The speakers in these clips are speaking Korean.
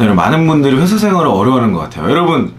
네, 많은 분들이 회사 생활을 어려워하는 것 같아요. 여러분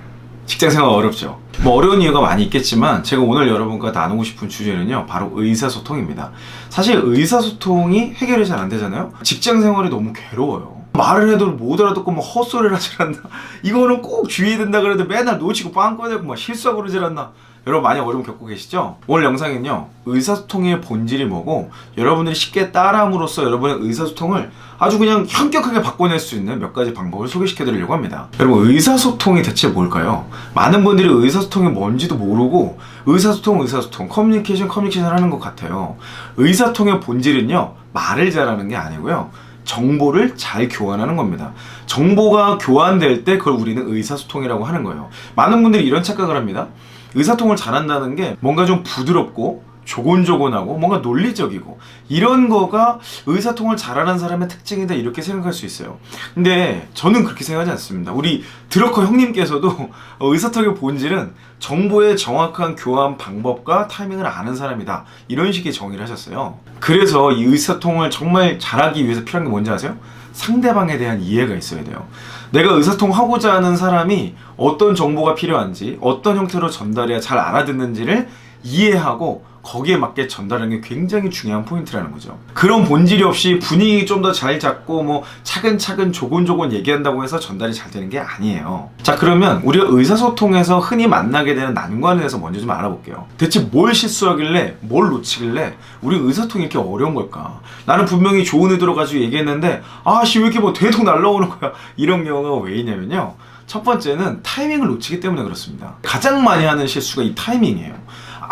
직장 생활 어렵죠. 뭐 어려운 이유가 많이 있겠지만 제가 오늘 여러분과 나누고 싶은 주제는요 바로 의사소통입니다. 사실 의사소통이 해결이 잘 안 되잖아요. 직장 생활이 너무 괴로워요. 말을 해도 못 알아듣고 뭐 헛소리를 하질 않나 이거는 꼭 주의해야 된다 그래도 맨날 놓치고 빵 꺼내고 막 실수하고 그러질 않나 여러분 많이 어려움 겪고 계시죠? 오늘 영상은요 의사소통의 본질이 뭐고 여러분들이 쉽게 따라함으로써 여러분의 의사소통을 아주 그냥 현격하게 바꿔낼 수 있는 몇 가지 방법을 소개시켜 드리려고 합니다 여러분 의사소통이 대체 뭘까요? 많은 분들이 의사소통이 뭔지도 모르고 의사소통 의사소통 커뮤니케이션 커뮤니케이션 하는 것 같아요 의사통의 본질은요 말을 잘하는 게 아니고요 정보를 잘 교환하는 겁니다. 정보가 교환될 때 그걸 우리는 의사소통이라고 하는 거예요. 많은 분들이 이런 착각을 합니다. 의사통을 잘한다는 게 뭔가 좀 부드럽고 조곤조곤하고 뭔가 논리적이고 이런 거가 의사통을 잘하는 사람의 특징이다 이렇게 생각할 수 있어요. 근데 저는 그렇게 생각하지 않습니다. 우리 드러커 형님께서도 의사통의 본질은 정보의 정확한 교환 방법과 타이밍을 아는 사람이다 이런 식의 정의를 하셨어요. 그래서 이 의사통을 정말 잘하기 위해서 필요한 게 뭔지 아세요? 상대방에 대한 이해가 있어야 돼요. 내가 의사통하고자 하는 사람이 어떤 정보가 필요한지 어떤 형태로 전달해야 잘 알아듣는지를 이해하고 거기에 맞게 전달하는 게 굉장히 중요한 포인트라는 거죠. 그런 본질이 없이 분위기 좀 더 잘 잡고 뭐 차근차근 조곤조곤 얘기한다고 해서 전달이 잘 되는 게 아니에요. 자 그러면 우리가 의사소통에서 흔히 만나게 되는 난관에 대해서 먼저 좀 알아볼게요. 대체 뭘 실수하길래 뭘 놓치길래 우리 의사통이 이렇게 어려운 걸까? 나는 분명히 좋은 의도로 가지고 얘기했는데 아씨 왜 이렇게 뭐 대통 날라오는 거야? 이런 경우가 왜 있냐면요. 첫 번째는 타이밍을 놓치기 때문에 그렇습니다. 가장 많이 하는 실수가 이 타이밍이에요.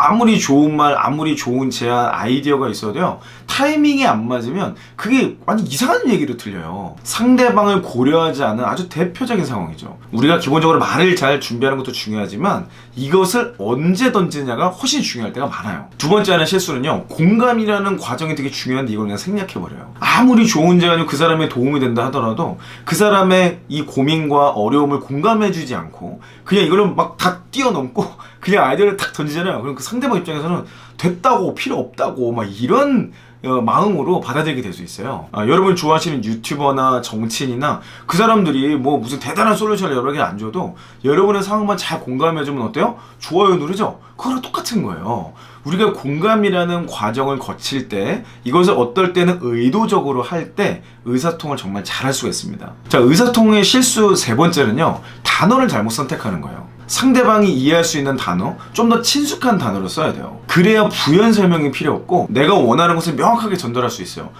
아무리 좋은 말, 아무리 좋은 제안, 아이디어가 있어도요, 타이밍이 안 맞으면 그게 완전 이상한 얘기로 들려요. 상대방을 고려하지 않은 아주 대표적인 상황이죠. 우리가 기본적으로 말을 잘 준비하는 것도 중요하지만 이것을 언제 던지냐가 훨씬 중요할 때가 많아요. 두 번째 하는 실수는요, 공감이라는 과정이 되게 중요한데 이걸 그냥 생략해버려요. 아무리 좋은 제안이 그 사람의 도움이 된다 하더라도 그 사람의 이 고민과 어려움을 공감해주지 않고 그냥 이거를 막다 뛰어넘고 그냥 아이디어를 탁 던지잖아요. 그럼 그 상대방 입장에서는 됐다고 필요 없다고 막 이런 어, 마음으로 받아들이게 될 수 있어요. 아, 여러분 좋아하시는 유튜버나 정치인이나 그 사람들이 뭐 무슨 대단한 솔루션을 여러 개 안 줘도 여러분의 상황만 잘 공감해주면 어때요? 좋아요 누르죠? 그거랑 똑같은 거예요. 우리가 공감이라는 과정을 거칠 때 이것을 어떨 때는 의도적으로 할 때 의사통을 정말 잘 할 수가 있습니다. 자, 의사통의 실수 세 번째는요. 단어를 잘못 선택하는 거예요. 상대방이 이해할 수 있는 단어, 좀 더 친숙한 단어를 써야 돼요. 그래야 부연 설명이 필요 없고 내가 원하는 것을 명확하게 전달할 수 있어요.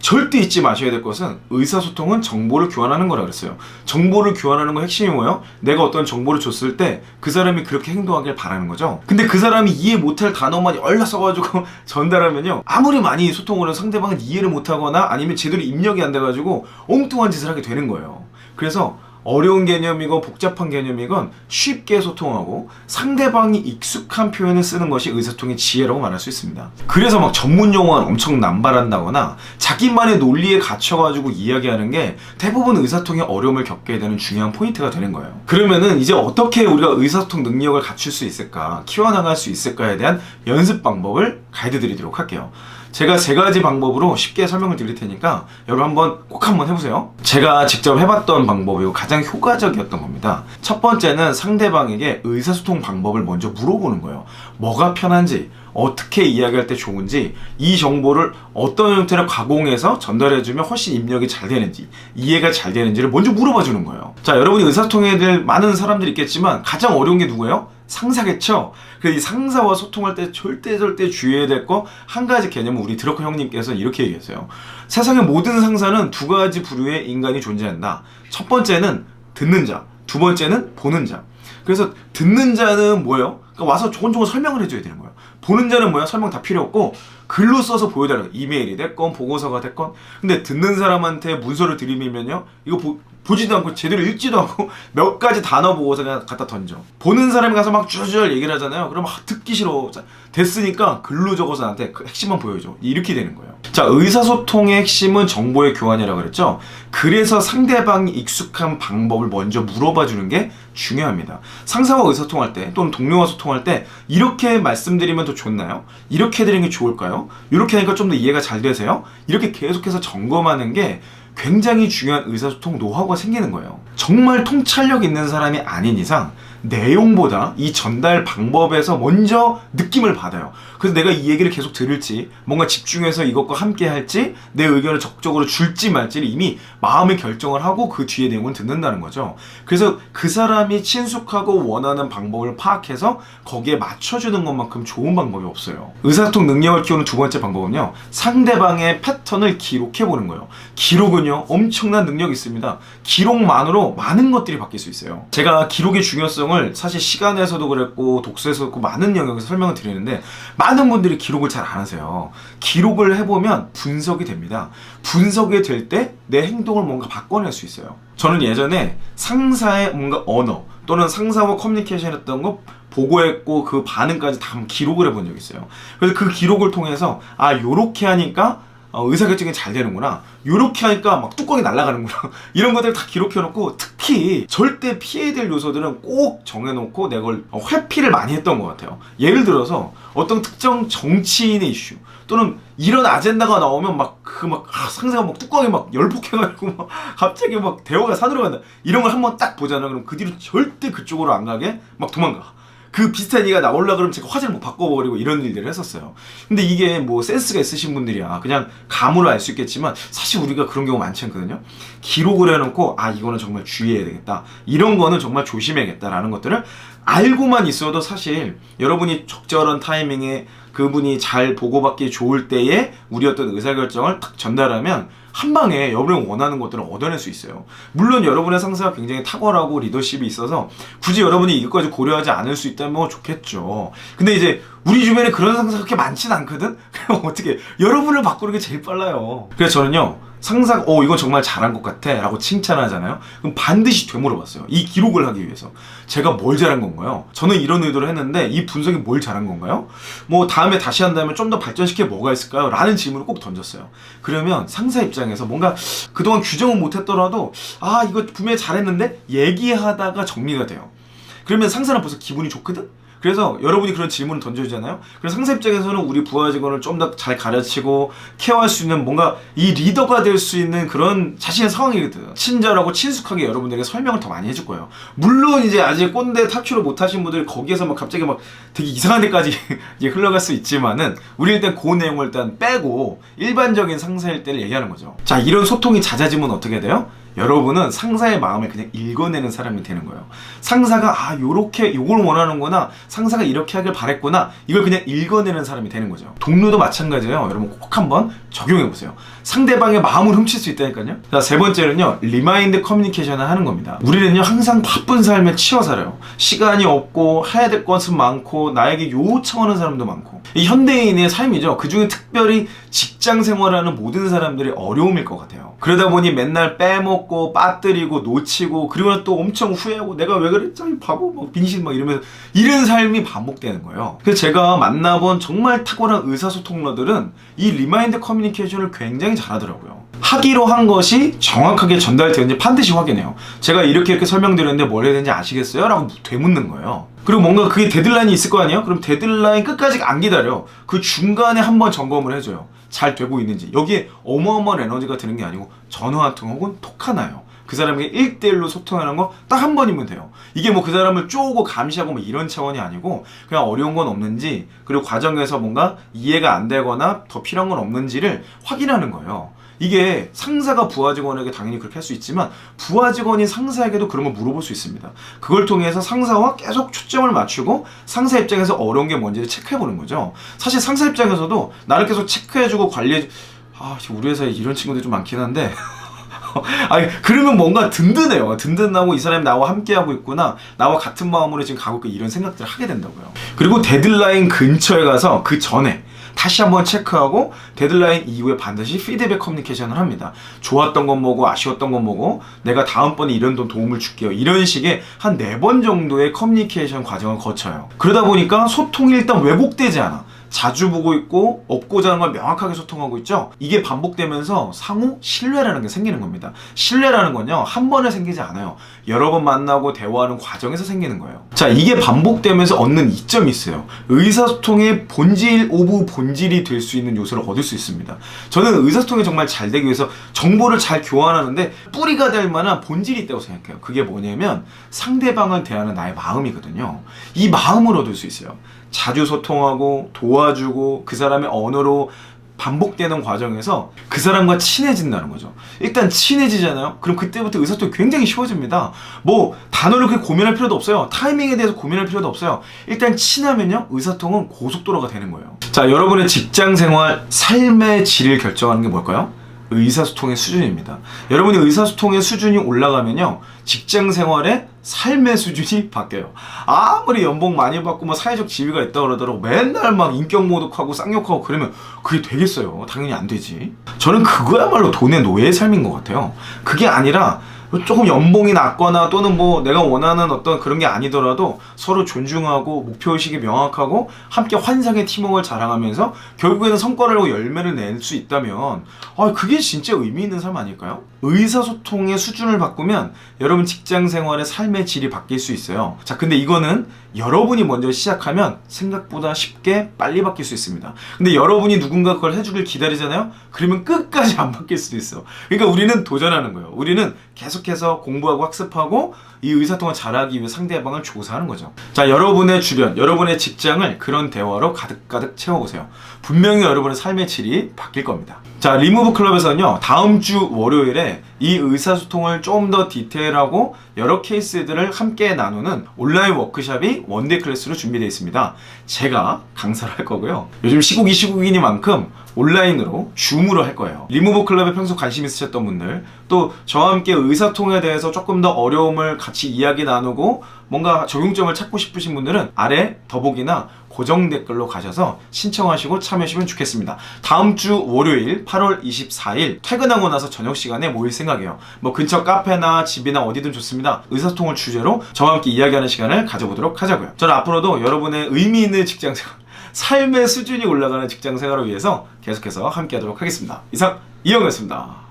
절대 잊지 마셔야 될 것은 의사소통은 정보를 교환하는 거라 그랬어요. 정보를 교환하는 거 핵심이 뭐예요? 내가 어떤 정보를 줬을 때 그 사람이 그렇게 행동하길 바라는 거죠. 근데 그 사람이 이해 못할 단어만 열나 써가지고 전달하면요. 아무리 많이 소통을 해도 상대방은 이해를 못하거나 아니면 제대로 입력이 안 돼가지고 엉뚱한 짓을 하게 되는 거예요. 그래서 어려운 개념이건 복잡한 개념이건 쉽게 소통하고 상대방이 익숙한 표현을 쓰는 것이 의사소통의 지혜라고 말할 수 있습니다. 그래서 막 전문 용어를 엄청 남발한다거나 자기만의 논리에 갇혀가지고 이야기하는 게 대부분 의사소통의 어려움을 겪게 되는 중요한 포인트가 되는 거예요. 그러면은 이제 어떻게 우리가 의사소통 능력을 갖출 수 있을까, 키워나갈 수 있을까에 대한 연습 방법을 가이드 드리도록 할게요. 제가 세 가지 방법으로 쉽게 설명을 드릴 테니까 여러분 한번 꼭 한번 해보세요. 제가 직접 해봤던 방법이고 가장 효과적이었던 겁니다. 첫 번째는 상대방에게 의사소통 방법을 먼저 물어보는 거예요. 뭐가 편한지, 어떻게 이야기할 때 좋은지, 이 정보를 어떤 형태로 가공해서 전달해주면 훨씬 입력이 잘 되는지, 이해가 잘 되는지를 먼저 물어봐 주는 거예요. 자, 여러분이 의사소통에 대해 많은 사람들이 있겠지만 가장 어려운 게 누구예요? 상사겠죠? 그래서 이 상사와 소통할 때 절대 절대 주의해야 될 거 한 가지 개념은 우리 드러커 형님께서 이렇게 얘기했어요. 세상의 모든 상사는 두 가지 부류의 인간이 존재한다. 첫 번째는 듣는 자, 두 번째는 보는 자. 그래서 듣는 자는 뭐예요? 그러니까 와서 조곤조곤 설명을 해줘야 되는 거예요. 보는 자는 뭐야? 설명 다 필요 없고 글로 써서 보여달라고 이메일이 됐건 보고서가 됐건 근데 듣는 사람한테 문서를 들이밀면요 이거 보, 보지도 않고 제대로 읽지도 않고 몇 가지 단어 보고서 그냥 갖다 던져. 보는 사람이 가서 막 주저주저 얘기를 하잖아요. 그럼 막 듣기 싫어. 자, 됐으니까 글로 적어서 나한테 그 핵심만 보여줘. 이렇게 되는 거예요. 자 의사소통의 핵심은 정보의 교환이라고 그랬죠? 그래서 상대방이 익숙한 방법을 먼저 물어봐 주는 게 중요합니다. 상사와 의사소통할 때 또는 동료와 소통할 때 이렇게 말씀드리면 더 좋나요? 이렇게 해드리는 게 좋을까요? 이렇게 하니까 좀 더 이해가 잘 되세요? 이렇게 계속해서 점검하는 게 굉장히 중요한 의사소통 노하우가 생기는 거예요. 정말 통찰력 있는 사람이 아닌 이상 내용보다 이 전달 방법에서 먼저 느낌을 받아요. 그래서 내가 이 얘기를 계속 들을지, 뭔가 집중해서 이것과 함께 할지, 내 의견을 적극적으로 줄지 말지를 이미 마음의 결정을 하고 그 뒤에 내용을 듣는다는 거죠. 그래서 그 사람이 친숙하고 원하는 방법을 파악해서 거기에 맞춰주는 것만큼 좋은 방법이 없어요. 의사소통 능력을 키우는 두 번째 방법은요, 상대방의 패턴을 기록해보는 거예요. 기록은요, 엄청난 능력이 있습니다. 기록만으로 많은 것들이 바뀔 수 있어요. 제가 기록의 중요성을 사실 시간에서도 그랬고, 독서에서도 그렇고, 많은 영역에서 설명을 드리는데, 많은 분들이 기록을 잘 안 하세요. 기록을 해보면 분석이 됩니다. 분석이 될 때 내 행동을 뭔가 바꿔낼 수 있어요. 저는 예전에 상사의 뭔가 언어 또는 상사와 커뮤니케이션 했던 거 보고했고 그 반응까지 다 기록을 해본 적이 있어요. 그래서 그 기록을 통해서 아 요렇게 하니까 어, 의사결정이 잘 되는구나. 요렇게 하니까 막 뚜껑이 날아가는구나. 이런 것들 다 기록해놓고 특히 절대 피해야 될 요소들은 꼭 정해놓고 내가 회피를 많이 했던 것 같아요. 예를 들어서 어떤 특정 정치인의 이슈 또는 이런 아젠다가 나오면 막그 막 상세가 막 뚜껑이 막 열폭해가지고 막 갑자기 막 대화가 산으로 간다. 이런 걸 한번 딱 보잖아. 그럼 그 뒤로 절대 그쪽으로 안 가게 막 도망가. 그 비슷한 얘기가 나올라 그러면 제가 화제를 못 바꿔버리고 이런 일들을 했었어요. 근데 이게 뭐 센스가 있으신 분들이야. 그냥 감으로 알 수 있겠지만 사실 우리가 그런 경우 많지 않거든요. 기록을 해놓고 아 이거는 정말 주의해야 되겠다. 이런 거는 정말 조심해야겠다라는 것들을 알고만 있어도 사실 여러분이 적절한 타이밍에 그분이 잘 보고받기 좋을 때에 우리 어떤 의사결정을 딱 전달하면 한 방에 여러분이 원하는 것들을 얻어낼 수 있어요. 물론 여러분의 상사가 굉장히 탁월하고 리더십이 있어서 굳이 여러분이 이것까지 고려하지 않을 수 있다면 뭐 좋겠죠. 근데 이제 우리 주변에 그런 상사가 그렇게 많진 않거든? 그럼 어떻게, 여러분을 바꾸는 게 제일 빨라요. 그래서 저는요, 상사가, 어, 이건 정말 잘한 것 같아. 라고 칭찬하잖아요. 그럼 반드시 되물어봤어요. 이 기록을 하기 위해서. 제가 뭘 잘한 건가요? 저는 이런 의도를 했는데, 이 분석이 뭘 잘한 건가요? 뭐, 다음에 다시 한다면 좀 더 발전시켜 뭐가 있을까요? 라는 질문을 꼭 던졌어요. 그러면 상사 입장에서 뭔가 그동안 규정은 못했더라도, 아, 이거 분명히 잘했는데? 얘기하다가 정리가 돼요. 그러면 상사는 벌써 기분이 좋거든? 그래서 여러분이 그런 질문을 던져주잖아요. 그래서 상사 입장에서는 우리 부하 직원을 좀 더 잘 가르치고 케어할 수 있는 뭔가 이 리더가 될 수 있는 그런 자신의 상황이거든. 친절하고 친숙하게 여러분들에게 설명을 더 많이 해줄 거예요. 물론 이제 아직 꼰대 탈출을 못하신 분들 거기에서 막 갑자기 막 되게 이상한 데까지 이제 흘러갈 수 있지만은 우리 일단 그 내용을 일단 빼고 일반적인 상사일 때를 얘기하는 거죠. 자 이런 소통이 잦아지면 어떻게 돼요? 여러분은 상사의 마음을 그냥 읽어내는 사람이 되는 거예요. 상사가 아 요렇게 요걸 원하는구나 상사가 이렇게 하길 바랬구나 이걸 그냥 읽어내는 사람이 되는 거죠. 동료도 마찬가지예요. 여러분 꼭 한번 적용해 보세요. 상대방의 마음을 훔칠 수 있다니까요. 자세 번째는요 리마인드 커뮤니케이션을 하는 겁니다. 우리는요 항상 바쁜 삶에 치여 살아요. 시간이 없고 해야 될 것은 많고 나에게 요청하는 사람도 많고 이 현대인의 삶이죠. 그 중에 특별히 직장 생활하는 모든 사람들이 어려움일 것 같아요. 그러다 보니 맨날 빼먹고 빠뜨리고 놓치고 그리고 또 엄청 후회하고 내가 왜 그랬지 바보 막 빙신 막 이러면서 이런 삶이 반복되는 거예요. 그래서 제가 만나본 정말 탁월한 의사소통러들은 이 리마인드 커뮤니케이션을 굉장히 잘하더라고요. 하기로 한 것이 정확하게 전달되는지 반드시 확인해요. 제가 이렇게 이렇게 설명드렸는데 뭘 해야 되는지 아시겠어요? 라고 되묻는 거예요. 그리고 뭔가 그게 데드라인이 있을 거 아니에요? 그럼 데드라인 끝까지 안 기다려. 그 중간에 한번 점검을 해줘요. 잘 되고 있는지. 여기에 어마어마한 에너지가 드는 게 아니고 전화 한 통 혹은 톡 하나요. 그 사람에게 1대1로 소통하는 거 딱 한 번이면 돼요. 이게 뭐 그 사람을 쪼고 감시하고 뭐 이런 차원이 아니고 그냥 어려운 건 없는지 그리고 과정에서 뭔가 이해가 안 되거나 더 필요한 건 없는지를 확인하는 거예요. 이게 상사가 부하 직원에게 당연히 그렇게 할 수 있지만 부하 직원이 상사에게도 그런 걸 물어볼 수 있습니다. 그걸 통해서 상사와 계속 초점을 맞추고 상사 입장에서 어려운 게 뭔지를 체크해 보는 거죠. 사실 상사 입장에서도 나를 계속 체크해 주고 관리해 아 지금 우리 회사에 이런 친구들이 좀 많긴 한데 아니 그러면 뭔가 든든해요. 든든하고 이 사람이 나와 함께 하고 있구나. 나와 같은 마음으로 지금 가고 있고 이런 생각들을 하게 된다고요. 그리고 데드라인 근처에 가서 그 전에 다시 한번 체크하고 데드라인 이후에 반드시 피드백 커뮤니케이션을 합니다. 좋았던 건 뭐고 아쉬웠던 건 뭐고 내가 다음번에 이런 돈 도움을 줄게요. 이런 식의 한 네 번 정도의 커뮤니케이션 과정을 거쳐요. 그러다 보니까 소통이 일단 왜곡되지 않아. 자주 보고 있고 없고자 하는 걸 명확하게 소통하고 있죠. 이게 반복되면서 상호 신뢰라는 게 생기는 겁니다. 신뢰라는 건요 한 번에 생기지 않아요. 여러 번 만나고 대화하는 과정에서 생기는 거예요. 자 이게 반복되면서 얻는 이점이 있어요. 의사소통의 본질 오브 본질이 될 수 있는 요소를 얻을 수 있습니다. 저는 의사소통이 정말 잘 되기 위해서 정보를 잘 교환하는데 뿌리가 될 만한 본질이 있다고 생각해요. 그게 뭐냐면 상대방을 대하는 나의 마음이거든요. 이 마음을 얻을 수 있어요. 자주 소통하고 도와주고 그 사람의 언어로 반복되는 과정에서 그 사람과 친해진다는 거죠. 일단 친해지잖아요. 그럼 그때부터 의사소통이 굉장히 쉬워집니다. 뭐 단어를 그렇게 고민할 필요도 없어요. 타이밍에 대해서 고민할 필요도 없어요. 일단 친하면요 의사소통은 고속도로가 되는 거예요. 자 여러분의 직장 생활 삶의 질을 결정하는 게 뭘까요? 의사소통의 수준입니다. 여러분이 의사소통의 수준이 올라가면요 직장 생활의 삶의 수준이 바뀌어요. 아무리 연봉 많이 받고 뭐 사회적 지위가 있다 그러더라도 맨날 막 인격 모독하고 쌍욕하고 그러면 그게 되겠어요. 당연히 안 되지. 저는 그거야말로 돈의 노예의 삶인 것 같아요. 그게 아니라 조금 연봉이 낮거나 또는 뭐 내가 원하는 어떤 그런 게 아니더라도 서로 존중하고 목표의식이 명확하고 함께 환상의 팀워크를 자랑하면서 결국에는 성과를 내고 열매를 낼 수 있다면 아 그게 진짜 의미 있는 삶 아닐까요? 의사소통의 수준을 바꾸면 여러분 직장 생활의 삶의 질이 바뀔 수 있어요. 자 근데 이거는 여러분이 먼저 시작하면 생각보다 쉽게 빨리 바뀔 수 있습니다. 근데 여러분이 누군가 그걸 해주길 기다리잖아요? 그러면 끝까지 안 바뀔 수도 있어. 그러니까 우리는 도전하는 거예요. 우리는 계속 해서 공부하고 학습하고 이 의사통을 잘하기 위해 상대방을 조사하는 거죠. 자, 여러분의 주변, 여러분의 직장을 그런 대화로 가득가득 채워보세요. 분명히 여러분의 삶의 질이 바뀔 겁니다. 자, 리무브 클럽에서는요, 다음 주 월요일에 이 의사소통을 좀 더 디테일하고 여러 케이스들을 함께 나누는 온라인 워크샵이 원데이 클래스로 준비되어 있습니다. 제가 강사를 할 거고요. 요즘 시국이 시국이니만큼 온라인으로 줌으로 할 거예요. 리무브 클럽에 평소 관심 있으셨던 분들 또 저와 함께 의사통에 대해서 조금 더 어려움을 같이 이야기 나누고 뭔가 적용점을 찾고 싶으신 분들은 아래 더보기나 고정 댓글로 가셔서 신청하시고 참여하시면 좋겠습니다. 다음 주 월요일 8월 24일 퇴근하고 나서 저녁 시간에 모일 생각이에요. 뭐 근처 카페나 집이나 어디든 좋습니다. 의사소통을 주제로 저와 함께 이야기하는 시간을 가져보도록 하자고요. 저는 앞으로도 여러분의 의미 있는 직장 생활, 삶의 수준이 올라가는 직장 생활을 위해서 계속해서 함께 하도록 하겠습니다. 이상 이영이었습니다.